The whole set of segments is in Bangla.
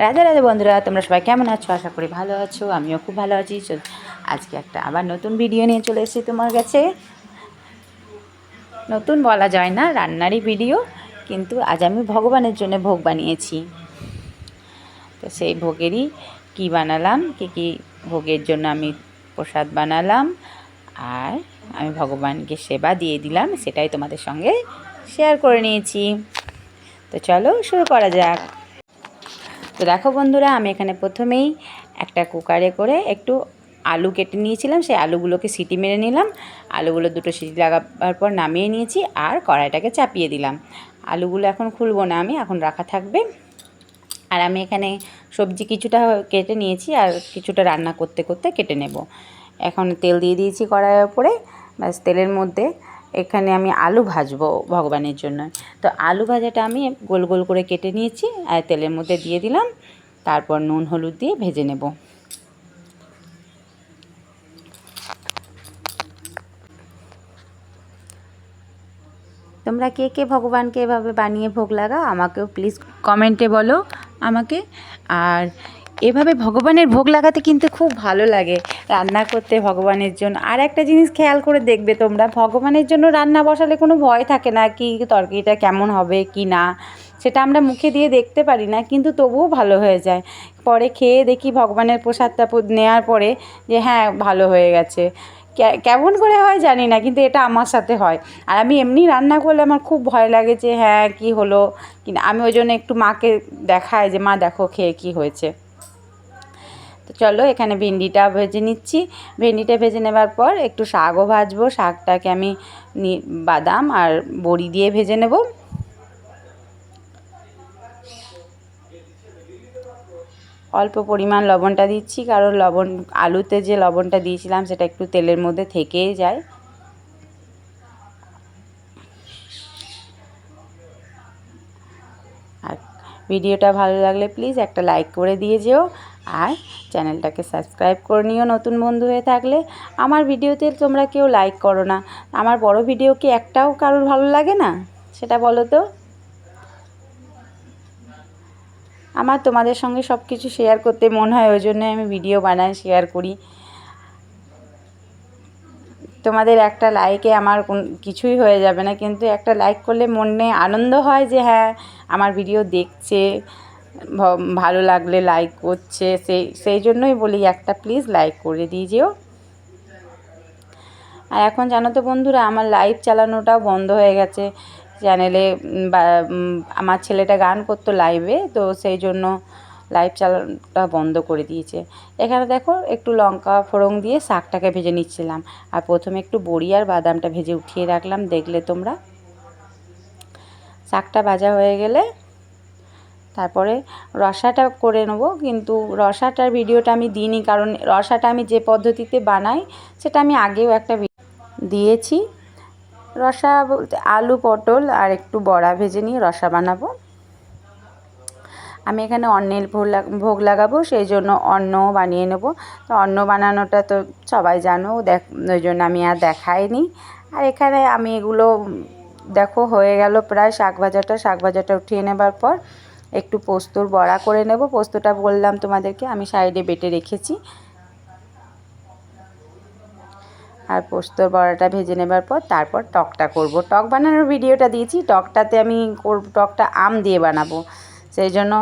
রাধে রাধে বন্ধুরা, তোমরা সবাই কেমন আছো? আশা করি ভালো আছো, আমিও খুব ভালো আছি। আজকে একটা আবার নতুন ভিডিও নিয়ে চলে এসেছি তোমার কাছে। নতুন বলা যায় না, রান্নারই ভিডিও কিন্তু আজ আমি ভগবানের জন্য ভোগ বানিয়েছি। তো সেই ভোগেরই কি বানালাম, কি কি ভোগের জন্য আমি প্রসাদ বানালাম, আর আমি ভগবানকে সেবা দিয়ে দিলাম, সেটাই তোমাদের সঙ্গে শেয়ার করে নিয়েছি। তো চলো শুরু করা যাক। তো দেখো বন্ধুরা, আমি এখানে প্রথমেই একটা কুকারে করে একটু আলু কেটে নিয়েছিলাম। সেই আলুগুলোকে সিটি মেরে নিলাম। আলুগুলো দুটো সিটি লাগাবার পর নামিয়ে নিয়েছি আর কড়াইটাকে চাপিয়ে দিলাম। আলুগুলো এখন খুলবো না আমি, এখন রাখা থাকবে। আর আমি এখানে সবজি কিছুটা কেটে নিয়েছি আর কিছুটা রান্না করতে করতে কেটে নেব। এখন তেল দিয়ে দিয়েছি কড়াইয়ের ওপরে। ব্যাস, তেলের মধ্যে এখানে আমি আলু ভাজবো ভগবানের জন্য। তো আলু ভাজাটা আমি গোল গোল করে কেটে নিয়েছি, আর তেলের মধ্যে দিয়ে দিলাম, তারপর নুন, হলুদ দিয়ে ভেজে নেব। তোমরা কে কে ভগবানকে এভাবে বানিয়ে ভোগ লাগাও, আমাকেও প্লিজ কমেন্টে বলো আমাকে। আর এভাবে ভগবানের ভোগ লাগাতে কিন্তু খুব ভালো লাগে। রান্না করতে ভগবানের জন্য। আর একটা জিনিস খেয়াল করে দেখবে তোমরা, ভগবানের জন্য রান্না বসালে কোনো ভয় থাকে না কি তরকারিটা কেমন হবে কি না, সেটা আমরা মুখে দিয়ে দেখতে পারি না, কিন্তু তবুও ভালো হয়ে যায়। পরে খেয়ে দেখি ভগবানের প্রসাদটা নেওয়ার পরে যে হ্যাঁ ভালো হয়ে গেছে। কেমন করে হয় জানি না, কিন্তু এটা আমার সাথে হয়। আর আমি এমনি রান্না করলে আমার খুব ভয় লাগে যে হ্যাঁ কি হলো? কিন্তু আমি ওই জন্য একটু মাকে দেখাই যে, মা দেখো, খেয়ে কি হয়েছে? চলো এখানে ভেন্ডিটা ভেজে নিচ্ছি। ভেন্ডিটা ভেজে নেবার পর একটু শাকও ভাজবো। শাকটাকে আমি বাদাম আর বড়ি দিয়ে ভেজে নেব। অল্প পরিমাণ লবণটা দিচ্ছি, কারণ লবণ, আলুতে যে লবণটা দিয়েছিলাম সেটা একটু তেলের মধ্যে থেকেই যায়। আর ভিডিওটা ভালো লাগলে প্লিজ একটা লাইক করে দিয়ে যেও। আর চ্যানেলটাকে সাবস্ক্রাইব করে নিও নতুন বন্ধু হয়ে থাকলে। আমার ভিডিওতে তোমরা কেউ লাইক করো না। আমার বড় ভিডিও কি একটাও কারোর ভালো লাগে না? সেটা বলো তো। আমার তোমাদের সঙ্গে সব কিছু শেয়ার করতে মন হয়, ওই জন্য আমি ভিডিও বানাই শেয়ার করি। তোমাদের একটা লাইকে আমার কিছুই হয়ে যাবে না। কিন্তু একটা লাইক করলে মনে আনন্দ হয় যে হ্যাঁ আমার ভিডিও দেখছে। ভালো লাগলে লাইক করছে। সেই সেই জন্যই বলি একটা প্লিজ লাইক করে দিয়ে যেও। আর এখন জানো তো বন্ধুরা, আমার লাইভ চালানোটাও বন্ধ হয়ে গেছে। চ্যানেলে আমার ছেলেটা গান করতো লাইভে তো সেই জন্য লাইভ চালানোটা বন্ধ করে দিয়েছে। এখানে দেখো, একটু লঙ্কা ফোড়ন দিয়ে শাকটাকে ভেজে নিচ্ছিলাম। আর প্রথমে একটু বড়ি আর বাদামটা ভেজে উঠিয়ে রাখলাম, দেখলে তোমরা। শাকটা ভাজা হয়ে গেলে তারপরে রসাটা করে নেব, কিন্তু রসাটার ভিডিওটা আমি দিইনি, কারণ রসাটা আমি যে পদ্ধতিতে বানাই সেটা আমি আগেও একটা দিয়েছি। রসা বলতে আলু, পটল আর একটু বড়া ভেজে নিয়ে রসা বানাবো। আমি এখানে অন্নের ভোগ ভোগ লাগাবো, সেই জন্য অন্ন বানিয়ে নেব। তো অন্ন বানানোটা তো সবাই জানো, দেখ, ওই জন্য আমি আর দেখাইনি। আর এখানে আমি এগুলো, দেখো হয়ে গেল প্রায় শাক ভাজাটা শাক ভাজাটা উঠিয়ে নেবার পর একটু পোস্তর বড়া করে নেব। পোস্তটা বললাম তোমাদেরকে, আমি সাইডে বেটে রেখেছি। আর পোস্তর বড়াটা ভেজে নেবার পর তারপর টকটা করব। টক বানানোর ভিডিওটা দিয়েছি, টকটাতে আমি করব টকটা আম দিয়ে বানাবো। সেই জন্য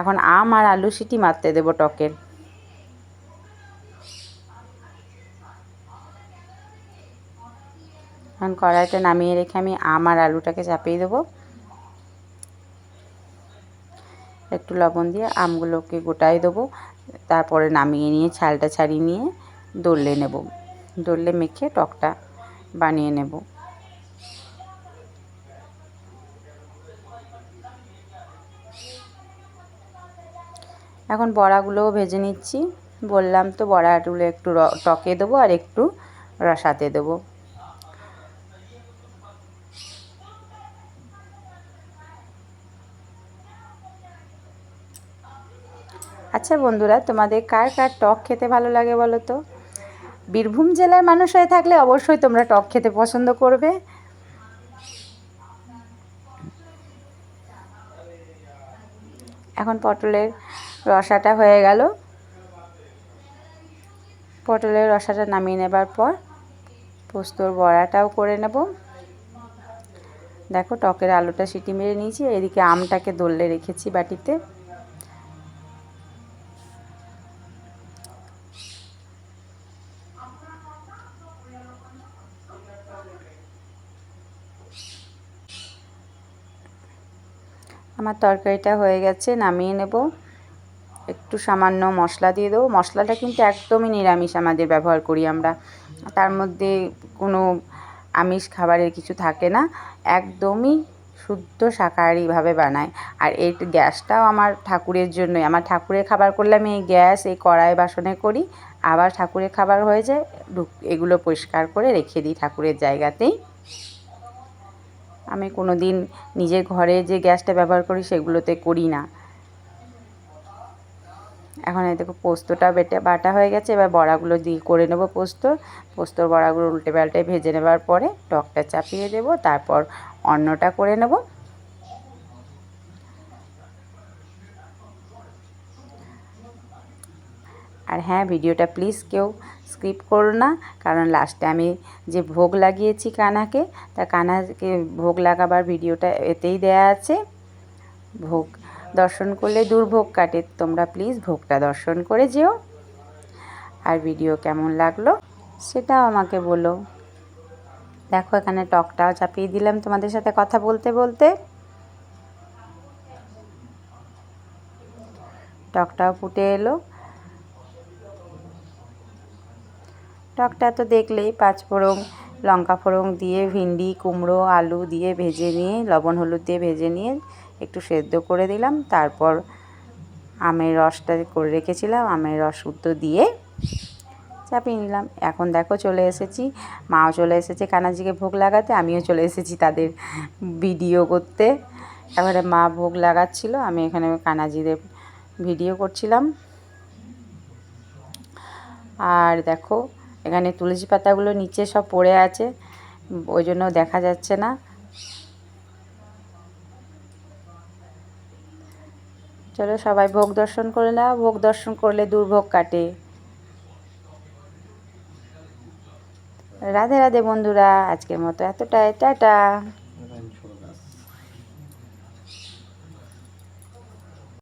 এখন আম আর আলু সিটি মারতে দেবো টকের এখন কড়াইটা নামিয়ে রেখে আমি আম আর আলুটাকে চাপিয়ে দেবো। একটু লবণ দিয়ে আমগুলোকে গোটাই দেবো। তারপরে নামিয়ে নিয়ে ছালটা ছাড়িয়ে নিয়ে দোলে নেব। দোলে মেখে টকটা বানিয়ে নেব। এখন বড়াগুলোও ভেজে নিচ্ছি। বললাম তো বড়াগুলো একটু টকে দেবো আর একটু রসাতে দেবো। আচ্ছা বন্ধুরা, তোমাদের কার কার টক খেতে ভালো লাগে বলো তো? বীরভূম জেলার মানুষ হয়ে থাকলে অবশ্যই তোমরা টক খেতে পছন্দ করবে। এখন পটলের রসাটা হয়ে গেল। পটলের রসাটা নামিয়ে নেবার পর পোস্তর বড়াটাও করে নেব। দেখো টকের আলুটা সিটি মেরে নিয়েছি, এদিকে আমটাকে দোললে রেখেছি বাটিতে। আমার তরকারিটা হয়ে গেছে, নামিয়ে নেব। একটু সামান্য মশলা দিয়ে দেবো। মশলাটা কিন্তু একদমই নিরামিষ আমাদের ব্যবহার করি আমরা। তার মধ্যে কোনো আমিষ খাবারের কিছু থাকে না। একদমই শুদ্ধ শাকাহারিভাবে বানায়। আর এই গ্যাসটাও আমার ঠাকুরের জন্যই। আমার ঠাকুরের খাবার করলে আমি এই গ্যাস, এই কড়াই বাসনে করি। আবার ঠাকুরের খাবার হয়ে যায় এগুলো পরিষ্কার করে রেখে দিই ঠাকুরের জায়গাতেই। আমি কোনো দিন নিজের ঘরে যে গ্যাসটা ব্যবহার করি সেগুলোতে করি না। এখন এই দেখো পোস্তটা বেটে বাটা হয়ে গেছে, এবার বড়াগুলো দিয়ে করে নেব পোস্ত। পোস্তর বড়াগুলো উল্টে পাল্টে ভেজে নেবার পরে টকটা চাপিয়ে দেবো, তারপর অন্নটা করে নেব। আর হ্যাঁ ভিডিওটা প্লিজ কেউ স্কিপ করো না, কারণ লাস্টে আমি যে ভোগ লাগিয়েছি কানাকে, তা কানাকে ভোগ লাগাবার ভিডিওটা এতেই দেয়া আছে। ভোগ দর্শন করলে দুর্ভোগ কাটে, তোমরা প্লিজ ভোগটা দর্শন করে যেও। আর ভিডিও কেমন লাগল সেটাও আমাকে বলো। দেখো, এখানে টকটাও চাপিয়ে দিলাম তোমাদের সাথে কথা বলতে বলতে। টকটাও ফুটে এলো। টকটা তো দেখলেই পাঁচ ফোড়ন, লঙ্কা ফোড়ন দিয়ে ভিন্ডি, কুমড়ো, আলু দিয়ে ভেজে নিয়ে, লবণ হলুদ দিয়ে ভেজে নিয়ে একটু সেদ্ধ করে দিলাম। তারপর আমের রসটা করে রেখেছিলাম, আমের রস উদ্দ দিয়ে চাপিয়ে নিলাম। এখন দেখো চলে এসেছি। মাও চলে এসেছে কানাজিকে ভোগ লাগাতে, আমিও চলে এসেছি তাদের ভিডিও করতে। এবারে মা ভোগ লাগাচ্ছিল, আমি এখানে কানাজিদের ভিডিও করছিলাম। আর দেখো এখানে তুলসী পাতাগুলো নিচে সব পড়ে আছে, ওই জন্য দেখা যাচ্ছে না। চলো সবাই ভোগ দর্শন করে না ভোগ দর্শন করলে দুর্ভোগ কাটে। রাধে রাধে বন্ধুরা, আজকের মতো এতটাই, টাটা।